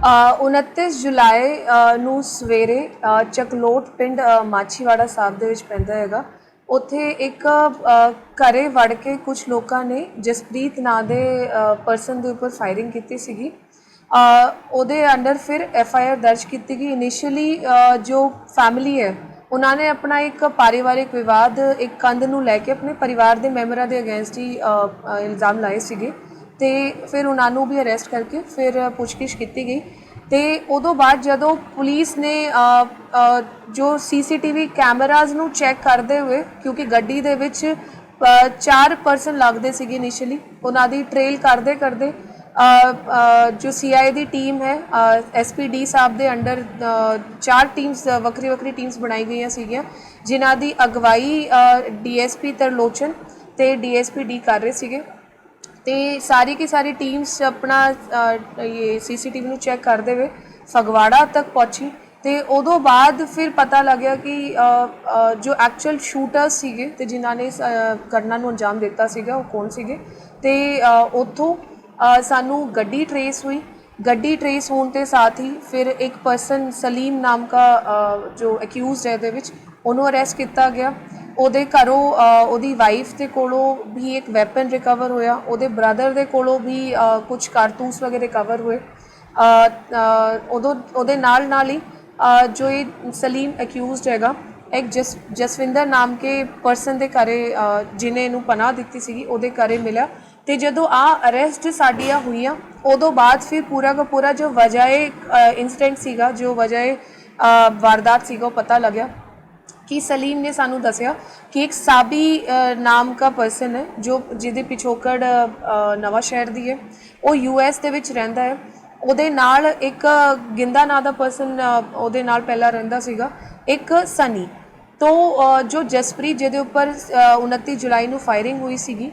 ਅ, 29 ਜੁਲਾਈ ਨੂੰ ਸਵੇਰੇ ਚਕਲੋਟ ਪਿੰਡ ਮਾਛੀਵਾੜਾ ਸਾਹਿਬ ਦੇ ਵਿੱਚ ਪੈਂਦਾ ਹੈਗਾ। ਉੱਥੇ ਇੱਕ ਅ, ਘਰੇ ਵੜ ਕੇ ਕੁਝ ਲੋਕਾਂ ਨੇ ਜਸਪ੍ਰੀਤ ਨਾਂ ਦੇ ਪਰਸਨ ਦੇ ਉੱਪਰ ਫਾਇਰਿੰਗ ਕੀਤੀ ਸੀਗੀ। ਉਹਦੇ ਅੰਡਰ ਫਿਰ ਐਫ ਆਈ ਆਰ ਦਰਜ ਕੀਤੀ ਗਈ। ਇਨੀਸ਼ੀਅਲੀ ਜੋ ਫੈਮਿਲੀ ਹੈ ਉਹਨਾਂ ਨੇ ਆਪਣਾ ਇੱਕ ਪਾਰਿਵਾਰਿਕ ਵਿਵਾਦ ਇੱਕ ਕੰਧ ਨੂੰ ਲੈ ਕੇ ਆਪਣੇ ਪਰਿਵਾਰ ਦੇ ਮੈਂਬਰਾਂ ਦੇ ਅਗੇਂਸਟ ਹੀ ਇਲਜ਼ਾਮ ਲਾਏ ਸੀਗੇ। ਤੇ ਫਿਰ ਉਹਨਾਂ ਨੂੰ ਵੀ ਅਰੈਸਟ ਕਰਕੇ ਫਿਰ ਪੁੱਛਗਿੱਛ ਕੀਤੀ ਗਈ ਤੇ ਉਦੋਂ ਬਾਅਦ ਜਦੋਂ ਪੁਲਿਸ ਨੇ ਅ, ਅ, ਜੋ ਸੀਸੀਟੀਵੀ ਕੈਮਰਾਜ਼ ਨੂੰ ਚੈੱਕ ਕਰਦੇ ਹੋਏ ਕਿਉਂਕਿ ਗੱਡੀ ਦੇ ਵਿੱਚ ਚਾਰ ਪਰਸਨ ਲੱਗਦੇ ਸੀਗੇ ਇਨੀਸ਼ੀਅਲੀ ਉਹਨਾਂ ਦੀ ਟ੍ਰੇਲ ਕਰਦੇ ਕਰਦੇ ਅ, ਅ, ਜੋ ਸੀਆਈ ਦੀ ਟੀਮ ਹੈ ਐਸਪੀਡੀ ਸਾਹਿਬ ਦੇ ਅੰਡਰ ਚਾਰ ਟੀਮਸ ਵੱਖਰੀ ਵੱਖਰੀ ਟੀਮਸ ਬਣਾਈ ਗਈਆਂ ਸੀਗੀਆਂ ਜਿਨ੍ਹਾਂ ਦੀ ਅਗਵਾਈ ਡੀਐਸਪੀ ਤਰਲੋਚਨ ਤੇ ਡੀਐਸਪੀ ਡੀ ਕਰ ਰਹੇ ਸੀਗੇ। ਤੇ ਸਾਰੀ ਕੀ ਸਾਰੀ ਟੀਮਸ ਆਪਣਾ ਅ, ਇਹ ਸੀਸੀਟੀਵੀ ਨੂੰ ਚੈੱਕ ਕਰਦੇ ਹੋਏ ਫਗਵਾੜਾ ਤੱਕ ਪਹੁੰਚੀ ਤੇ ਉਦੋਂ ਬਾਅਦ ਫਿਰ ਪਤਾ ਲੱਗਿਆ ਕਿ ਅ, ਅ, ਜੋ ਐਕਚੁਅਲ ਸ਼ੂਟਰਸ ਸੀਗੇ ਤੇ ਜਿਨ੍ਹਾਂ ਨੇ ਇਸ ਅ, ਘਟਨਾ ਨੂੰ ਅੰਜਾਮ ਦਿੱਤਾ ਸੀਗਾ ਉਹ ਕੌਣ ਸੀਗੇ? ਤੇ ਅ, ਉੱਥੋਂ ਅ, ਸਾਨੂੰ ਗੱਡੀ ਟਰੇਸ ਹੋਈ। ਗੱਡੀ ਟਰੇਸ ਹੋਣ ਤੇ ਸਾਥ ਹੀ ਫਿਰ ਇੱਕ ਪਰਸਨ ਸਲੀਮ ਨਾਮ ਦਾ ਜੋ ਅਕਿਊਜ਼ਡ ਹੈ ਇਹਦੇ ਵਿੱਚ ਉਹਨੂੰ ਅਰੈਸਟ ਕੀਤਾ ਗਿਆ। ਉਹਦੇ ਘਰੋਂ ਉਹਦੀ ਵਾਈਫ ਦੇ ਕੋਲੋਂ ਵੀ ਇੱਕ ਵੈਪਨ ਰਿਕਵਰ ਹੋਇਆ। ਉਹਦੇ ਬ੍ਰਦਰ ਦੇ ਕੋਲੋਂ ਵੀ ਕੁਝ ਕਾਰਤੂਸ ਵਗੈਰੇ ਰਿਕਵਰ ਹੋਏ। ਉਦੋਂ ਉਹਦੇ ਨਾਲ ਨਾਲ ਹੀ ਜੋ ਇਹ ਸਲੀਮ ਅਕਿਊਜ਼ਡ ਹੈਗਾ ਇੱਕ ਜਸ ਜਸਵਿੰਦਰ ਨਾਮ ਕੇ ਪਰਸਨ ਦੇ ਘਰੇ ਅ, ਜਿਹਨੇ ਇਹਨੂੰ ਪਨਾਹ ਦਿੱਤੀ ਸੀਗੀ ਉਹਦੇ ਘਰੇ ਮਿਲਿਆ। ਤੇ ਜਦੋਂ ਆ ਅਰੈਸਟ ਸਾਡੀਆਂ ਹੋਈਆਂ ਉਦੋਂ ਬਾਅਦ ਫਿਰ ਪੂਰਾ ਦਾ ਪੂਰਾ ਜੋ ਵਜਾਏ ਇਨਸੀਡੈਂਟ ਸੀਗਾ ਜੋ ਵਜਾਏ ਵਾਰਦਾਤ ਸੀਗਾ ਉਹ ਪਤਾ ਲੱਗਿਆ। ਕਿ ਸਲੀਮ ਨੇ ਸਾਨੂੰ ਦੱਸਿਆ ਕਿ ਇੱਕ ਸਾਬੀ ਨਾਮ ਦਾ ਪਰਸਨ ਹੈ ਜੋ ਜਿਹਦੇ ਪਿਛੋਕੜ ਅ, ਨਵਾਂ ਸ਼ਹਿਰ ਦੀ ਹੈ। ਉਹ ਯੂਐਸ ਦੇ ਵਿੱਚ ਰਹਿੰਦਾ ਹੈ। ਉਹਦੇ ਨਾਲ ਇੱਕ ਗਿੰਦਾ ਨਾਂ ਦਾ ਪਰਸਨ ਉਹਦੇ ਨਾਲ ਪਹਿਲਾਂ ਰਹਿੰਦਾ ਸੀਗਾ। ਇੱਕ ਸਨੀ। ਤੋਂ ਜੋ ਜਸਪ੍ਰੀਤ ਜਿਹਦੇ ਉੱਪਰ ਅ, 29 ਜੁਲਾਈ ਨੂੰ ਫਾਇਰਿੰਗ ਹੋਈ ਸੀਗੀ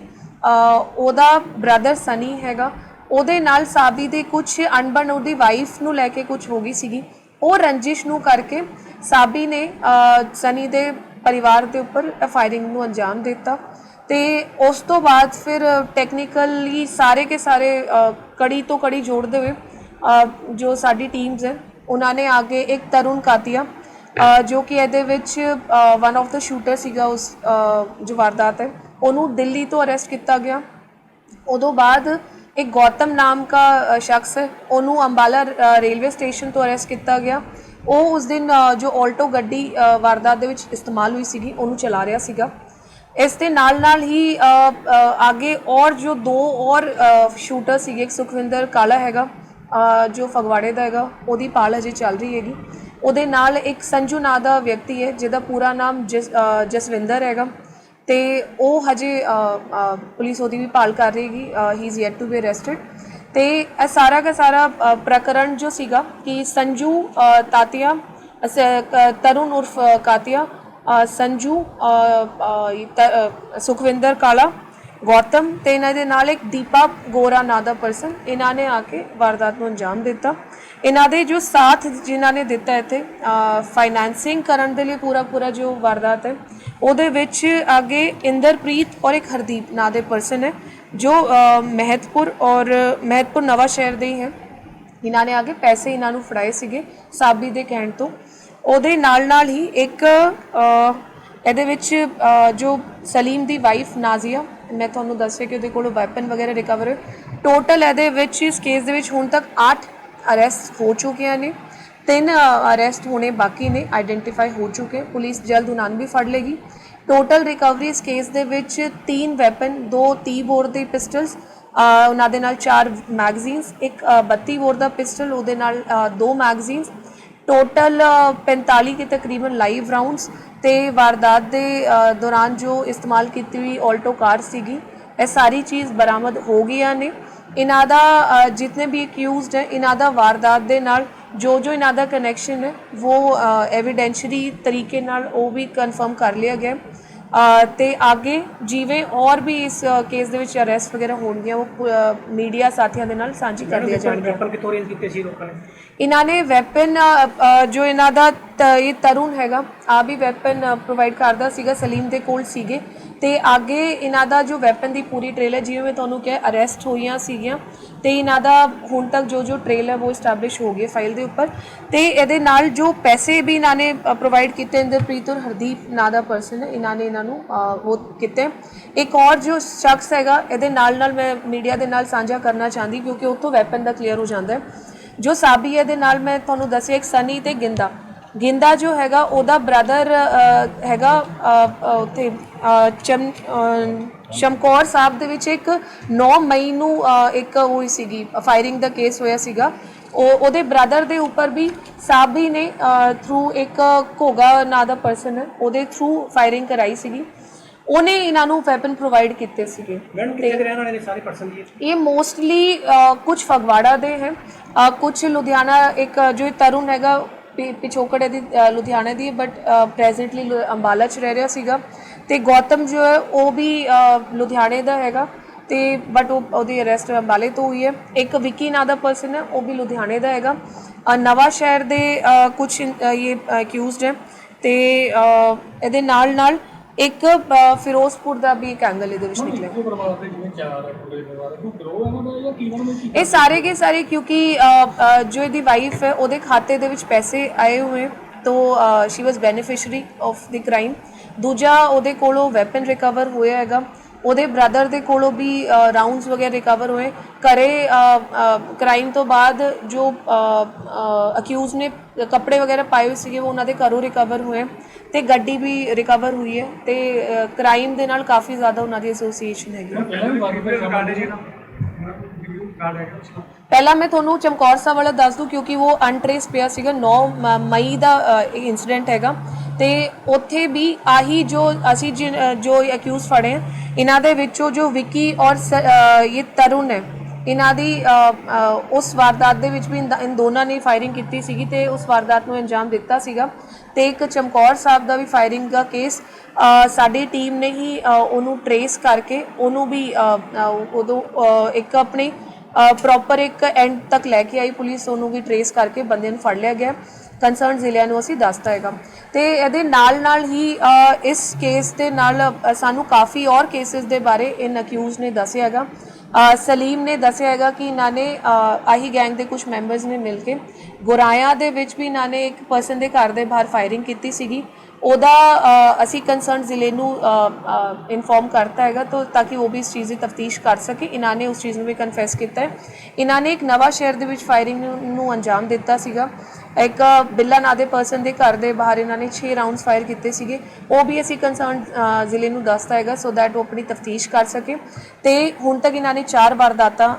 ਉਹਦਾ ਬ੍ਰਦਰ ਸਨੀ ਹੈਗਾ। ਉਹਦੇ ਨਾਲ ਸਾਬੀ ਦੇ ਕੁਝ ਅਣਬਣ ਉਹਦੀ ਵਾਈਫ ਨੂੰ ਲੈ ਕੇ ਕੁਝ ਹੋ ਗਈ ਸੀਗੀ। ਉਹ ਰੰਜਿਸ਼ ਨੂੰ ਕਰਕੇ ਸਾਬੀ ਨੇ ਸਨੀ ਦੇ ਪਰਿਵਾਰ ਦੇ ਉੱਪਰ ਫਾਇਰਿੰਗ ਨੂੰ ਅੰਜਾਮ ਦਿੱਤਾ ਤੇ ਉਸ ਤੋਂ ਬਾਅਦ ਫਿਰ ਟੈਕਨੀਕਲੀ ਸਾਰੇ ਕੇ ਸਾਰੇ ਕੜੀ ਤੋਂ ਕੜੀ ਜੋੜਦੇ ਹੋਏ ਜੋ ਸਾਡੀ ਟੀਮਸ ਹੈ, ਉਹਨਾਂ ਨੇ ਆਗੇ ਇੱਕ ਤਰੁਣ ਕਾਤੀਆ ਜੋ ਕਿ ਇਹਦੇ ਵਿੱਚ ਵਨ ਆਫ ਦਾ ਸ਼ੂਟਰ ਸੀਗਾ ਉਸ ਜੋ ਵਾਰਦਾਤ ਹੈ, ਉਹਨੂੰ ਦਿੱਲੀ ਤੋਂ ਅਰੈਸਟ ਕੀਤਾ ਗਿਆ। ਉਦੋਂ ਬਾਅਦ ਇੱਕ ਗੌਤਮ ਨਾਮ ਦਾ ਸ਼ਖਸ ਹੈ, ਉਹਨੂੰ ਅੰਬਾਲਾ ਰੇਲਵੇ ਸਟੇਸ਼ਨ ਤੋਂ ਅਰੈਸਟ ਕੀਤਾ ਗਿਆ। ਉਹ ਉਸ ਦਿਨ ਜੋ ਆਲਟੋ ਗੱਡੀ ਵਾਰਦਾਤ ਦੇ ਵਿੱਚ ਇਸਤੇਮਾਲ ਹੋਈ ਸੀਗੀ, ਉਹਨੂੰ ਚਲਾ ਰਿਹਾ ਸੀਗਾ। ਇਸ ਦੇ ਨਾਲ ਨਾਲ ਹੀ ਅੱਗੇ ਔਰ ਜੋ ਦੋ ਔਰ ਸ਼ੂਟਰ ਸੀਗੇ, ਇੱਕ ਸੁਖਵਿੰਦਰ ਕਾਲਾ ਹੈਗਾ ਜੋ ਫਗਵਾੜੇ ਦਾ ਹੈਗਾ, ਉਹਦੀ ਪਾਲ ਹਜੇ ਚੱਲ ਰਹੀ ਹੈਗੀ। ਉਹਦੇ ਨਾਲ ਇੱਕ ਸੰਜੂ ਨਾਂ ਦਾ ਵਿਅਕਤੀ ਹੈ, ਜਿਹਦਾ ਪੂਰਾ ਨਾਮ ਜਸ- ਜਸਵਿੰਦਰ ਹੈਗਾ। ਤੇ ਉਹ ਹਜੇ ਪੁਲਿਸ ਉਹਦੀ ਵੀ ਭਾਲ ਕਰ ਰਹੀ ਹੈਗੀ he is yet to be arrested ਤੇ ਇਹ ਸਾਰਾ ਦਾ ਸਾਰਾ ਅ, ਪ੍ਰਕਰਣ ਜੋ ਸੀਗਾ ਕਿ ਸੰਜੂ ਅ, ਤਾਤੀਆ ਤਰੁਣ ਉਰਫ ਅ, ਕਾਤੀਆ ਸੰਜੂ ਤ- ਸੁਖਵਿੰਦਰ ਕਾਲਾ ਗੌਤਮ ਤੇ ਇਹਨਾਂ ਦੇ ਨਾਲ ਇੱਕ ਦੀਪਾ ਗੋਰਾ ਨਾਂ ਦਾ ਪਰਸਨ ਇਹਨਾਂ ਨੇ ਆ ਕੇ ਵਾਰਦਾਤ ਨੂੰ ਅੰਜਾਮ ਦਿੱਤਾ। ਇਹਨਾਂ ਦੇ ਜੋ ਸਾਥ ਜਿਨ੍ਹਾਂ ਨੇ ਦਿੱਤਾ ਇੱਥੇ ਫਾਈਨੈਂਸਿੰਗ ਕਰਨ ਦੇ ਲਈ ਪੂਰਾ ਪੂਰਾ ਜੋ ਵਾਰਦਾਤ ਹੈ ਉਹਦੇ ਵਿੱਚ ਅੱਗੇ ਇੰਦਰਪ੍ਰੀਤ ਔਰ ਇੱਕ ਹਰਦੀਪ ਨਾਂ ਦੇ ਪਰਸਨ ਹੈ। ਜੋ ਮਹਿਤਪੁਰ ਔਰ, ਮਹਿਤਪੁਰ ਨਵਾਂ ਸ਼ਹਿਰ ਦੇ ਹੀ ਹੈ। ਇਹਨਾਂ ਨੇ ਆਗੇ ਪੈਸੇ ਇਹਨਾਂ ਨੂੰ ਫੜਾਏ ਸੀਗੇ ਸਾਬੀ ਦੇ ਕਹਿਣ ਤੋਂ। ਉਹਦੇ ਨਾਲ ਨਾਲ ਹੀ ਇੱਕ ਇਹਦੇ ਵਿੱਚ ਜੋ ਸਲੀਮ ਦੀ ਵਾਈਫ ਨਾਜ਼ੀਆ, ਮੈਂ ਤੁਹਾਨੂੰ ਦੱਸਿਆ ਕਿ ਉਹਦੇ ਕੋਲੋਂ ਵੈਪਨ ਵਗੈਰਾ ਰਿਕਵਰ ਟੋਟਲ ਇਹਦੇ ਵਿੱਚ ਇਸ ਕੇਸ ਦੇ ਵਿੱਚ ਹੁਣ ਤੱਕ 8 ਅਰੈਸਟ ਹੋ ਚੁੱਕੀਆਂ ਨੇ। ਤਿੰਨ ਅਰੈਸਟ ਹੋਣੇ ਬਾਕੀ ਨੇ ਆਈਡੈਂਟੀਫਾਈ ਹੋ ਚੁੱਕੇ। ਪੁਲਿਸ ਜਲਦ ਉਹਨਾਂ ਨੂੰ ਵੀ ਫੜ ਲੇਗੀ ਟੋਟਲ ਰਿਕਵਰੀ ਇਸ ਕੇਸ ਦੇ ਵਿੱਚ ਤਿੰਨ ਵੈਪਨ ਦੋ 30 ਬੋਰ ਦੇ ਪਿਸਟਲਸ ਉਹਨਾਂ ਦੇ ਨਾਲ ਚਾਰ ਮੈਗਜ਼ੀਨਸ ਇੱਕ ਅ, 32 ਬੋਰ ਦਾ ਪਿਸਟਲ ਉਹਦੇ ਨਾਲ ਅ, ਦੋ ਮੈਗਜ਼ੀਨਸ ਟੋਟਲ 45 ਕੇ ਤਕਰੀਬਨ ਲਾਈਵ ਰਾਉਂਡਸ ਤੇ ਵਾਰਦਾਤ ਦੇ ਦੌਰਾਨ ਜੋ ਇਸਤੇਮਾਲ ਕੀਤੀ ਹੋਈ ਆਲਟੋ ਕਾਰ ਸੀਗੀ ਇਹ ਸਾਰੀ ਚੀਜ਼ ਬਰਾਮਦ ਹੋ ਗਈਆਂ ਨੇ। ਇਹਨਾਂ ਦਾ ਅ, ਜਿਤਨੇ ਵੀ ਅਕਿਊਜ਼ਡ ਹੈ ਇਹਨਾਂ ਦਾ ਵਾਰਦਾਤ ਦੇ ਨਾਲ ਜੋ ਜੋ ਇਹਨਾਂ ਦਾ ਕਨੈਕਸ਼ਨ ਹੈ ਉਹ ਐਵੀਡੈਂਸ਼ਰੀ ਤਰੀਕੇ ਨਾਲ ਉਹ ਵੀ ਕਨਫਰਮ ਕਰ ਲਿਆ ਗਿਆ ਤੇ ਅੱਗੇ ਜਿਵੇਂ ਔਰ ਵੀ ਇਸ ਕੇਸ ਦੇ ਵਿੱਚ ਅਰੈਸਟ ਵਗੈਰਾ ਹੋਣਗੀਆਂ ਉਹ ਮੀਡੀਆ ਸਾਥੀਆਂ ਦੇ ਨਾਲ ਸਾਂਝੀ ਕਰ ਲਿਆ ਜਾਣਗੀਆਂ। ਵੈਪਨ ਕਿੱਥੋਂ ਅਰੇਂਜ ਕੀਤੇ ਸੀ ਲੋਕਾਂ ਨੇ? ਇਹਨਾਂ ਨੇ ਵੈਪਨ ਜੋ ਇਹਨਾਂ ਦਾ ਇਹ ਤਰੁਣ ਹੈਗਾ ਆ ਵੀ ਵੈਪਨ ਪ੍ਰੋਵਾਈਡ ਕਰਦਾ ਸੀਗਾ ਸਲੀਮ ਦੇ ਕੋਲ ਸੀਗੇ। ਤੇ ਅੱਗੇ ਇਹਨਾਂ ਦਾ ਜੋ ਵੈਪਨ ਦੀ ਪੂਰੀ ਟ੍ਰੇਲ ਹੈ ਜਿਵੇਂ ਮੈਂ ਤੁਹਾਨੂੰ ਕਿਹਾ ਅਰੈਸਟ ਹੋਈਆਂ ਸੀਗੀਆਂ ਤੇ ਇਹਨਾਂ ਦਾ ਹੁਣ ਤੱਕ ਜੋ ਜੋ ਟ੍ਰੇਲ ਹੈ ਉਹ ਸਟੈਬਲਿਸ਼ ਹੋ ਗਈ ਫਾਈਲ ਦੇ ਉੱਪਰ ਤੇ ਇਹਦੇ ਨਾਲ ਜੋ ਪੈਸੇ ਵੀ ਇਹਨਾਂ ਨੇ ਪ੍ਰੋਵਾਈਡ ਕੀਤੇ ਇੰਦਰਪ੍ਰੀਤ ਔਰ ਹਰਦੀਪ ਨਾਂ ਦਾ ਪਰਸਨ ਹੈ, ਇਹਨਾਂ ਨੇ ਇਹਨਾਂ ਨੂੰ ਉਹ ਕੀਤੇ ਇੱਕ ਔਰ ਜੋ ਸ਼ਖਸ ਹੈਗਾ, ਇਹਦੇ ਨਾਲ ਨਾਲ ਮੈਂ ਮੀਡੀਆ ਦੇ ਨਾਲ ਸਾਂਝਾ ਕਰਨਾ ਚਾਹੁੰਦੀ ਕਿਉਂਕਿ ਉੱਥੋਂ ਵੈਪਨ ਦਾ ਕਲੀਅਰ ਹੋ ਜਾਂਦਾ ਹੈ। ਜੋ ਸਾਬੀ ਹੈ ਦੇ ਨਾਲ ਮੈਂ ਤੁਹਾਨੂੰ ਦੱਸਿਆ, ਇੱਕ ਸਨੀ ਤੇ ਗਿੰਦਾ। ਗਿੰਦਾ ਜੋ ਹੈਗਾ ਉਹਦਾ ਬ੍ਰਦਰ ਹੈਗਾ ਉੱਥੇ ਚਮ ਸ਼ਮਕੌਰ ਸਾਹਿਬ ਦੇ ਵਿੱਚ ਇੱਕ 9 ਮਈ ਨੂੰ ਇੱਕ ਹੋਈ ਸੀਗੀ ਫਾਇਰਿੰਗ ਦਾ ਕੇਸ ਹੋਇਆ ਸੀਗਾ। ਉਹ ਉਹਦੇ ਬ੍ਰਦਰ ਦੇ ਉੱਪਰ ਵੀ ਸਾਬੀ ਨੇ ਥਰੂ ਇੱਕ ਘੋਗਾ ਨਾਂ ਦਾ ਪਰਸਨ ਹੈ ਉਹਦੇ ਥਰੂ ਫਾਇਰਿੰਗ ਕਰਾਈ ਸੀਗੀ। ਉਹਨੇ ਇਹਨਾਂ ਨੂੰ ਵੈਪਨ ਪ੍ਰੋਵਾਈਡ ਕੀਤੇ ਸੀਗੇ। ਮੈਡਮ ਕਿੱਥੇ ਦੇ ਰਹਿਣ ਵਾਲੇ ਨੇ ਸਾਰੇ ਪਰਸਨ ਜੀ ਇਹ ਮੋਸਟਲੀ ਕੁਝ ਫਗਵਾੜਾ ਦੇ ਹੈ। ਕੁਝ ਲੁਧਿਆਣਾ ਇੱਕ ਜੋ ਤਰੁਣ ਹੈਗਾ ਪਿਛੋਕੜ ਇਹਦੀ ਅ, ਲੁਧਿਆਣਾ ਦੀ ਬਟ ਪ੍ਰੈਜ਼ੈਂਟਲੀ ਅੰਬਾਲਾ ਚ ਰਹਿ ਰਿਹਾ ਸੀਗਾ। ਤੇ ਗੌਤਮ ਜੋ ਹੈ ਉਹ ਵੀ ਲੁਧਿਆਣੇ ਦਾ ਹੈਗਾ। ਤੇ ਬਟ ਉਹ ਉਹਦੀ ਅਰੈਸਟ ਅੰਬਾਲੇ ਤੋਂ ਹੋਈ ਹੈ। ਇੱਕ ਵਿੱਕੀ ਨਾਂ ਦਾ ਪਰਸਨ ਹੈ ਉਹ ਵੀ ਲੁਧਿਆਣੇ ਦਾ ਹੈਗਾ। ਅ, ਨਵਾਂ ਸ਼ਹਿਰ ਦੇ ਕੁਝ ਇਹ ਅਕਿਊਜ਼ਡ ਹੈ। ਤੇ ਇਹਦੇ ਨਾਲ ਨਾਲ ਇੱਕ ਅ, ਫਿਰੋਜ਼ਪੁਰ ਦਾ ਵੀ ਇੱਕ ਐਂਗਲ ਇਹਦੇ ਵਿੱਚ ਨਿਕਲਿਆ। ਪਰਿਵਾਰ ਦੇ ਜਿਵੇਂ ਚਾਰ ਪੂਰੇ ਪਰਿਵਾਰ ਨੂੰ ਗਰੋ ਇਹਨਾਂ ਦਾ ਜਾਂ ਕੀ ਉਹਨਾਂ ਨੂੰ ਇਹ ਸਾਰੇ ਕੇ ਸਾਰੇ ਕਿਉਂਕਿ ਅ, ਅ, ਜੋ ਇਹਦੀ ਵਾਈਫ ਹੈ ਉਹਦੇ ਖਾਤੇ ਦੇ ਵਿੱਚ ਪੈਸੇ ਆਏ ਹੋਏ ਤੋਂ she was beneficiary of the crime ਦੂਜਾ ਉਹਦੇ ਕੋਲੋਂ ਵੈਪਨ ਰਿਕਵਰ ਹੋਇਆ ਹੈਗਾ। ਉਹਦੇ ਬ੍ਰਦਰ ਦੇ ਕੋਲੋਂ ਵੀ ਰਾਉਂਡਸ ਵਗੈਰਾ ਰਿਕਵਰ ਹੋਏ। ਘਰੇ ਕ੍ਰਾਈਮ ਤੋਂ ਬਾਅਦ ਜੋ ਅਕਿਊਜ਼ ਨੇ ਕੱਪੜੇ ਵਗੈਰਾ ਪਾਏ ਹੋਏ ਸੀਗੇ ਉਹ ਉਹਨਾਂ ਦੇ ਘਰੋਂ ਰਿਕਵਰ ਹੋਏ। ਤੇ ਗੱਡੀ ਵੀ ਰਿਕਵਰ ਹੋਈ ਹੈ ਤੇ ਕ੍ਰਾਈਮ ਦੇ ਨਾਲ ਕਾਫੀ ਜ਼ਿਆਦਾ ਉਹਨਾਂ ਦੀ ਐਸੋਸੀਏਸ਼ਨ ਹੈਗੀ। ਪਹਿਲਾਂ ਮੈਂ ਤੁਹਾਨੂੰ ਚਮਕੌਰ ਸਾਹਿਬ ਵਾਲਾ ਦੱਸ ਦੂੰ ਕਿਉਂਕਿ ਉਹ ਅਨਟ੍ਰੇਸ ਪਿਆ ਸੀਗਾ। 9 ਮ- ਮਈ ਦਾ ਇਨਸੀਡੈਂਟ ਹੈਗਾ। ਤੇ ਉੱਥੇ ਵੀ ਆਹੀ ਜੋ ਅਸੀਂ ਜੋ ਅਕਿਊਜ਼ ਫੜੇ ਇਹਨਾਂ ਦੇ ਵਿੱਚੋਂ ਜੋ ਵਿੱਕੀ ਔਰ ਇਹ ਤਰੁਣ ਹੈ ਇਹਨਾਂ ਦੀ ਉਸ ਵਾਰਦਾਤ ਦੇ ਵਿੱਚ ਵੀ ਇਨ ਦੋਨਾਂ ਨੇ ਫਾਇਰਿੰਗ ਕੀਤੀ ਸੀਗੀ ਤੇ ਉਸ ਵਾਰਦਾਤ ਨੂੰ ਅੰਜਾਮ ਦਿੱਤਾ ਸੀਗਾ। ਤੇ ਇੱਕ ਚਮਕੌਰ ਸਾਹਿਬ ਦਾ ਵੀ ਫਾਇਰਿੰਗ ਦਾ ਕੇਸ ਸਾਡੀ ਟੀਮ ਨੇ ਹੀ ਉਹਨੂੰ ਟਰੇਸ ਕਰਕੇ ਉਹਨੂੰ ਵੀ ਉਦੋਂ ਇੱਕ ਆਪਣੀ ਪ੍ਰੋਪਰ ਇੱਕ ਐਂਡ ਤੱਕ ਲੈ ਕੇ ਆਈ ਪੁਲਿਸ, ਉਹਨੂੰ ਵੀ ਟਰੇਸ ਕਰਕੇ ਬੰਦੇ ਨੂੰ ਫੜ ਲਿਆ ਗਿਆ। ਕੰਸਰਨ ਜ਼ਿਲ੍ਹਿਆਂ ਨੂੰ ਅਸੀਂ ਦੱਸਤਾ ਹੈਗਾ। ਤੇ ਇਹਦੇ ਨਾਲ ਨਾਲ ਹੀ ਇਸ ਕੇਸ ਦੇ ਨਾਲ ਸਾਨੂੰ ਕਾਫੀ ਔਰ ਕੇਸਿਸ ਦੇ ਬਾਰੇ ਇਨ ਅਕਿਊਜ਼ ਨੇ ਦੱਸਿਆ ਹੈਗਾ। ਸਲੀਮ ਨੇ ਦੱਸਿਆ ਹੈਗਾ ਕਿ ਇਹਨਾਂ ਨੇ ਆਹੀ ਗੈਂਗ ਦੇ ਕੁਝ ਮੈਂਬਰਸ ਨੇ ਮਿਲ ਕੇ ਗੁਰਾਇਆ ਦੇ ਵਿੱਚ ਵੀ ਇਹਨਾਂ ਨੇ ਇੱਕ ਪਰਸਨ ਦੇ ਘਰ ਦੇ ਬਾਹਰ ਫਾਇਰਿੰਗ ਕੀਤੀ ਸੀਗੀ। ਉਹਦਾ ਅਸੀਂ ਕੰਸਰਨ ਜ਼ਿਲ੍ਹੇ ਨੂੰ ਇਨਫੋਰਮ ਕਰਤਾ ਹੈਗਾ ਤਾਂ ਤਾਂ ਕਿ ਉਹ ਵੀ ਇਸ ਚੀਜ਼ ਦੀ ਤਫਤੀਸ਼ ਕਰ ਸਕੇ। ਇਹਨਾਂ ਨੇ ਉਸ ਚੀਜ਼ ਨੂੰ ਵੀ ਕਨਫੈਸ ਕੀਤਾ ਹੈ। ਇਹਨਾਂ ਨੇ ਇੱਕ ਨਵਾਂ ਸ਼ਹਿਰ ਦੇ ਵਿੱਚ ਫਾਇਰਿੰਗ ਨੂੰ ਅੰਜਾਮ ਦਿੱਤਾ ਸੀਗਾ। ਇੱਕ ਬਿੱਲਾ ਨਾਂ ਦੇ ਪਰਸਨ ਦੇ ਘਰ ਦੇ ਬਾਹਰ ਇਹਨਾਂ ਨੇ 6 ਰਾਉਂਡਸ ਫਾਇਰ ਕੀਤੇ ਸੀਗੇ। ਉਹ ਵੀ ਅਸੀਂ ਕੰਸਰਨ ਜ਼ਿਲ੍ਹੇ ਨੂੰ ਦੱਸਤਾ ਹੈਗਾ ਸੋ ਦੈਟ ਉਹ ਆਪਣੀ ਤਫਤੀਸ਼ ਕਰ ਸਕੇ। ਤੇ ਹੁਣ ਤੱਕ ਇਹਨਾਂ ਨੇ ਚਾਰ ਵਾਰਦਾਤਾਂ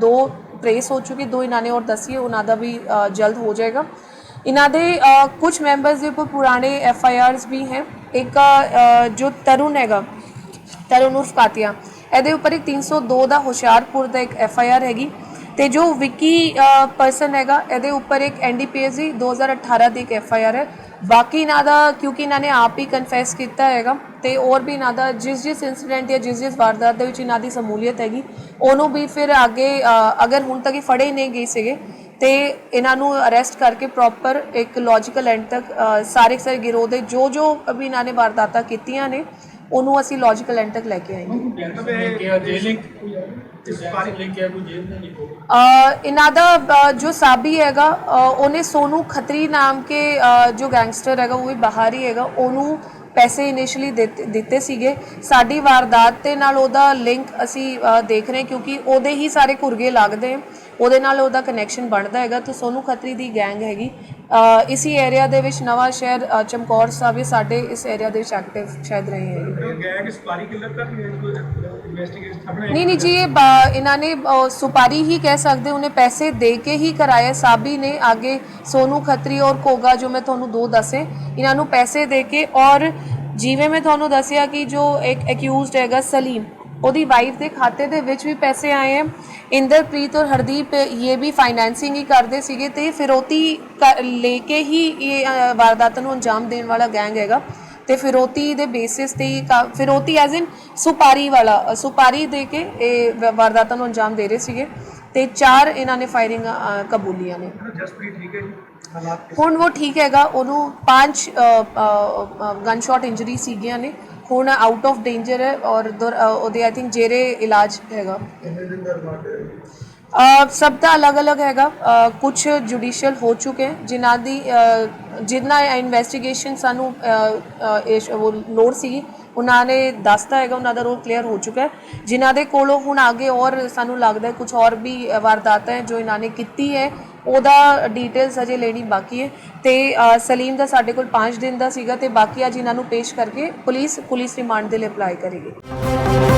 ਦੋ ਟ੍ਰੇਸ ਹੋ ਚੁੱਕੀ, ਦੋ ਇਹਨਾਂ ਨੇ ਔਰ ਦੱਸੀ ਉਹਨਾਂ ਦਾ ਵੀ ਜਲਦ ਹੋ ਜਾਏਗਾ। ਇਹਨਾਂ ਦੇ ਕੁਝ ਮੈਂਬਰਸ ਦੇ ਉੱਪਰ ਪੁਰਾਣੇ ਐਫ ਆਈ ਆਰਸ ਵੀ ਹੈ। ਇੱਕ ਜੋ ਤਰੁਣ ਹੈਗਾ, ਤਰੁਣ ਉਰਫ ਕਾਤਿਆ, ਇਹਦੇ ਉੱਪਰ ਇੱਕ 302 ਦਾ ਹੁਸ਼ਿਆਰਪੁਰ ਦਾ ਇੱਕ ਐਫ ਆਈ ਆਰ ਹੈਗੀ। ਤੇ ਜੋ ਵਿੱਕੀ ਪਰਸਨ ਹੈਗਾ, ਇਹਦੇ ਉੱਪਰ ਇੱਕ ਐਨ ਡੀ ਪੀ ਐਸ ਦੀ 2018 ਦੀ ਇੱਕ ਐਫ ਆਈ ਆਰ ਹੈ। ਬਾਕੀ ਇਹਨਾਂ ਦਾ, ਕਿਉਂਕਿ ਇਹਨਾਂ ਨੇ ਆਪ ਹੀ ਕਨਫੈਸ ਕੀਤਾ ਹੈਗਾ, ਤੇ ਹੋਰ ਵੀ ਇਹਨਾਂ ਦਾ, ਜਿਸ ਜਿਸ ਇਨਸੀਡੈਂਟ ਜਾਂ ਜਿਸ ਜਿਸ ਵਾਰਦਾਤ ਦੇ ਵਿੱਚ ਇਹਨਾਂ ਦੀ ਸਮੂਲੀਅਤ ਹੈਗੀ, ਉਹਨੂੰ ਵੀ ਫਿਰ ਅੱਗੇ ਅਗਰ ਹੁਣ ਤੱਕ ਇਹ ਫੜੇ ਨਹੀਂ ਗਏ ਸੀਗੇ, ਤੇ ਇਹਨਾਂ ਨੂੰ ਅਰੈਸਟ ਕਰਕੇ ਪ੍ਰੋਪਰ ਇੱਕ ਲੌਜੀਕਲ ਐਂਡ ਤੱਕ ਸਾਰੇ ਸਾਰੇ ਗਿਰੋਹ ਦੇ ਜੋ ਜੋ ਵੀ ਇਹਨਾਂ ਨੇ ਵਾਰਦਾਤਾਂ ਕੀਤੀਆਂ ਨੇ ਉਹਨੂੰ ਅਸੀਂ ਲੌਜੀਕਲ ਐਂਡ ਤੱਕ ਲੈ ਕੇ ਆਏਂਗੇ ਲਿੰਕ ਇਸ ਬਾਰੇ ਲਿੰਕ ਹੈ ਕੋਈ ਜੇਲ੍ਹ ਨਾਲ ਨਹੀਂ ਹੋਗਾ ਅ, ਇਹਨਾਂ ਦਾ ਅ, ਜੋ ਸਾਬੀ ਹੈਗਾ ਅ, ਉਹਨੇ ਸੋਨੂ ਖੱਤਰੀ ਨਾਮ ਕੇ ਅ, ਜੋ ਗੈਂਗਸਟਰ ਹੈਗਾ ਉਹ ਵੀ ਬਾਹਰ ਹੀ ਹੈਗਾ ਉਹਨੂੰ ਪੈਸੇ ਇਨੀਸ਼ੀਅਲੀ ਦਿੱਤੇ ਸੀਗੇ। ਸਾਡੀ ਵਾਰਦਾਤ ਤੇ ਨਾਲ ਉਹਦਾ ਲਿੰਕ ਅਸੀਂ ਅ, ਦੇਖ ਰਹੇ ਹਾਂ ਕਿਉਂਕਿ ਉਹਦੇ ਹੀ ਸਾਰੇ ਕੁਰਗੇ ਲੱਗਦੇ ਆ। ਉਹਦੇ ਨਾਲ ਉਹਦਾ ਕਨੈਕਸ਼ਨ ਬਣਦਾ ਹੈਗਾ। ਤੇ ਸੋਨੂ ਖੱਤਰੀ ਦੀ ਗੈਂਗ ਹੈਗੀ। ਇਸੀ ਏਰੀਆ ਦੇ ਵਿੱਚ ਨਵਾਂ ਸ਼ਹਿਰ ਚਮਕੌਰ ਸਾਹਿਬ ਇਹ ਸਾਡੇ ਇਸ ਏਰੀਆ ਦੇ ਵਿੱਚ ਐਕਟਿਵ ਸ਼ਾਇਦ ਰਹੇ ਹੈਗੇ ਗੈਂਗ ਸਪਾਰੀ ਕਿਲਰ ਨਹੀਂ ਨਹੀਂ ਜੀ ਇਹ ਇਹਨਾਂ ਨੇ ਸੁਪਾਰੀ ਹੀ ਕਹਿ ਸਕਦੇ ਉਹਨੇ ਪੈਸੇ ਦੇ ਕੇ ਹੀ ਕਰਾਇਆ ਸਾਬੀ ਨੇ ਆਗੇ ਸੋਨੂ ਖੱਤਰੀ ਔਰ ਕੋਗਾ ਜੋ ਮੈਂ ਤੁਹਾਨੂੰ ਦੋ ਦੱਸੇ ਇਹਨਾਂ ਨੂੰ ਪੈਸੇ ਦੇ ਕੇ ਔਰ ਜਿਵੇਂ ਮੈਂ ਤੁਹਾਨੂੰ ਦੱਸਿਆ ਕਿ ਜੋ ਇੱਕ ਅਕਿਊਜ਼ਡ ਹੈਗਾ ਸਲੀਮ ਉਹਦੀ ਵਾਈਫ ਦੇ ਖਾਤੇ ਦੇ ਵਿੱਚ ਵੀ ਪੈਸੇ ਆਏ ਹੈ। ਇੰਦਰਪ੍ਰੀਤ ਔਰ ਹਰਦੀਪ ਇਹ ਵੀ ਫਾਈਨੈਂਸਿੰਗ ਹੀ ਕਰਦੇ ਸੀਗੇ ਤੇ ਫਿਰੋਤੀ ਲੈ ਕੇ ਹੀ ਇਹ ਵਾਰਦਾਤਾਂ ਨੂੰ ਅੰਜਾਮ ਦੇਣ ਵਾਲਾ ਗੈਂਗ ਹੈਗਾ। ਤੇ ਫਿਰੋਤੀ ਦੇ ਬੇਸਿਸ ਤੇ ਹੀ ਫਿਰੋਤੀ ਐਜ਼ ਇਨ ਸੁਪਾਰੀ ਵਾਲਾ ਸੁਪਾਰੀ ਦੇ ਕੇ ਇਹ ਵਾਰਦਾਤਾਂ ਨੂੰ ਅੰਜਾਮ ਦੇ ਰਹੇ ਸੀਗੇ। ਤੇ ਚਾਰ ਇਹਨਾਂ ਨੇ ਫਾਇਰਿੰਗ ਕਬੂਲੀਆਂ ਨੇ। ਜਸਪ੍ਰੀਤ ਠੀਕ ਹੈ ਜੀ? ਹਾਲਾਤ ਹੁਣ ਉਹ ਠੀਕ ਹੈਗਾ। ਉਹਨੂੰ ਪੰਜ ਗਨ ਸ਼ਾਟ ਇੰਜਰੀ ਸੀਗੀਆਂ ਨੇ। ਹੁਣ ਆਊਟ ਆਫ ਡੇਂਜਰ ਹੈ ਔਰ ਦੁਰ- ਅ, ਉਹਦੇ ਆਈ ਥਿੰਕ ਜੇਰੇ ਇਲਾਜ ਹੈਗਾ। ਅ, ਸਭ ਦਾ ਅਲੱਗ-ਅਲੱਗ ਹੈਗਾ। ਕੁਝ ਜੁਡੀਸ਼ੀਅਲ ਹੋ ਚੁੱਕੇ ਹੈ, ਜਿਨ੍ਹਾਂ ਦੀ ਅ, ਜਿਨ੍ਹਾਂ ਇਨਵੈਸਟੀਗੇਸ਼ਨ ਸਾਨੂੰ ਅ, ਅ, ਇਸ ਉਹ ਲੋੜ ਸੀ ਉਹਨਾਂ ਨੇ ਦੱਸਤਾ ਹੈਗਾ ਉਹਨਾਂ ਦਾ ਰੋਲ ਕਲੀਅਰ ਹੋ ਚੁੱਕਾ ਹੈ। ਜਿਨ੍ਹਾਂ ਦੇ ਕੋਲੋਂ ਹੁਣ ਅੱਗੇ ਔਰ ਸਾਨੂੰ ਲੱਗਦਾ ਹੈ ਕੁਝ ਔਰ ਵੀ ਵਾਰਦਾਤਾਂ ਹੈ ਜੋ ਇਹਨਾਂ ਨੇ ਕੀਤੀ ਹੈ ਉਹਦਾ ਡਿਟੇਲਸ ਅਜੇ ਲੈਣੀ ਬਾਕੀ ਹੈ ਤੇ ਸਲੀਮ ਦਾ ਸਾਡੇ ਕੋਲ 5 ਦਿਨ ਦਾ ਸੀਗਾ ਤੇ ਬਾਕੀ ਅੱਜ ਇਹਨਾਂ ਨੂੰ ਪੇਸ਼ ਕਰਕੇ ਪੁਲਿਸ ਪੁਲਿਸ ਰਿਮਾਂਡ ਦੇ ਲਈ ਅਪਲਾਈ ਕਰੇਗੀ।